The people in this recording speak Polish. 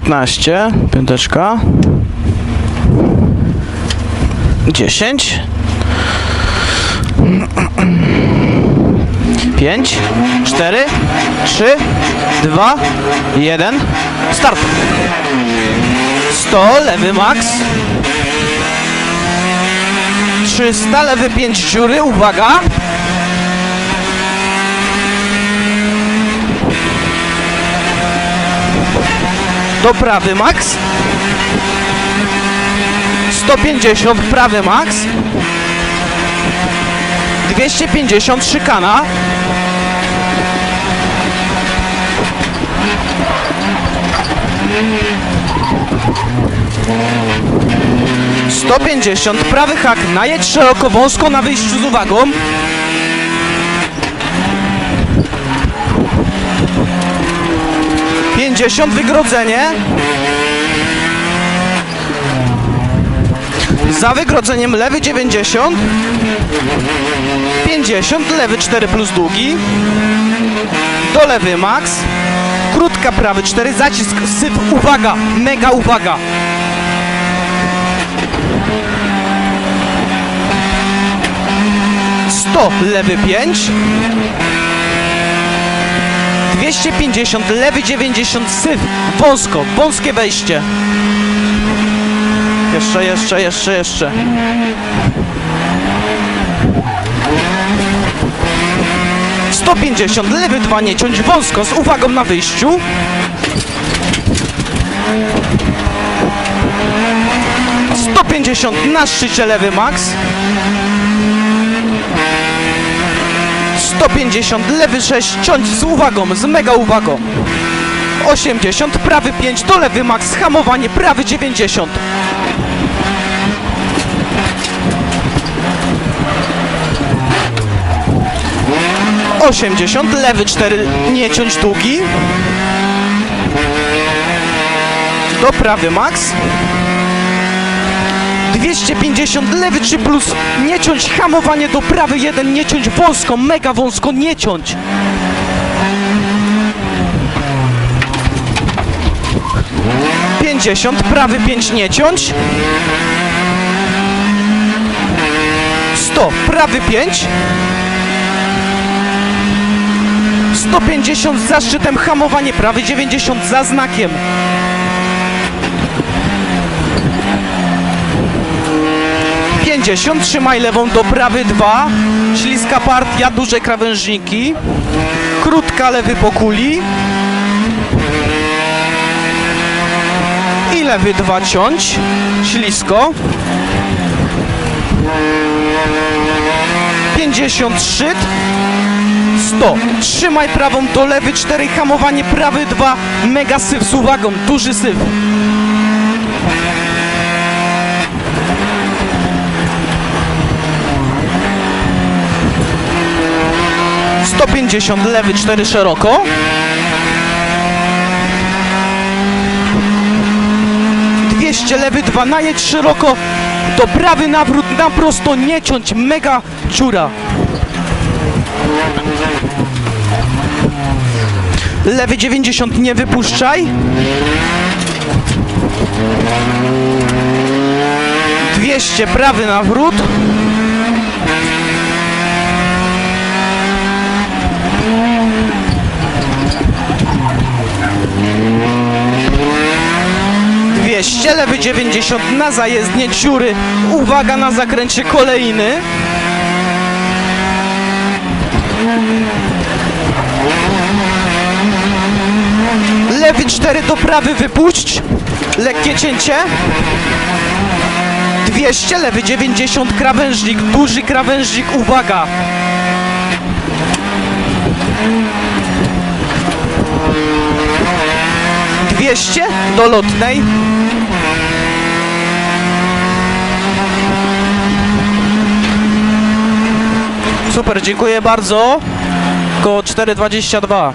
15, piąteczka. 10. 5, 4, 3, 2, 1. Start. 100, lewy max. 300, lewy 5 dziury, uwaga. Do prawy max. 150 prawy max. 250 szykana. Sto pięćdziesiąt, prawy hak, najedź szeroko, wąsko na wyjściu z uwagą. Pięćdziesiąt, wygrodzenie. Za wygrodzeniem lewy 90. 50, lewy 4 plus długi. Do lewy max. Krótka prawy 4, zacisk, syp, uwaga, mega uwaga. Sto, lewy 5. 250, lewy 90, syf, wąsko, wąskie wejście. Jeszcze, jeszcze, jeszcze, jeszcze. Sto pięćdziesiąt, lewy dwa nie ciąć wąsko z uwagą na wyjściu. Sto pięćdziesiąt na szczycie lewy max. 150, lewy 6, ciąć z uwagą, z mega uwagą. 80, prawy 5, do lewy max, hamowanie, prawy 90. Osiemdziesiąt, lewy cztery, nie ciąć długi. Do prawy max. 250, lewy 3 plus, nie ciąć, hamowanie do prawy 1, nie ciąć wąsko, mega wąsko, nie ciąć. Pięćdziesiąt, prawy 5 nie ciąć. 100, prawy 5. 150 za szczytem, hamowanie prawy 90 za znakiem. Pięćdziesiąt, trzymaj lewą do prawy 2. Śliska partia, duże krawężniki. Krótka lewy po kuli. I lewy 2 ciąć. Ślisko. 50 szczyt. 100. Trzymaj prawą do lewy 4, hamowanie prawy 2. Mega syf z uwagą, duży syf. Sto pięćdziesiąt lewy 4 szeroko. Dwieście lewy 2 najedź szeroko. Do prawy nawrót na prosto nie ciąć. Mega dziura. Lewy 90 nie wypuszczaj. 200 prawy nawrót. Dwieście, lewy 90 na zajezdnie dziury. Uwaga na zakręcie kolejny. Lewy 4 do prawy wypuść. Lekkie cięcie. 200, lewy 90, krawężnik, duży krawężnik, uwaga. Dwieście do lotnej. Super, dziękuję bardzo. Koło 4,22.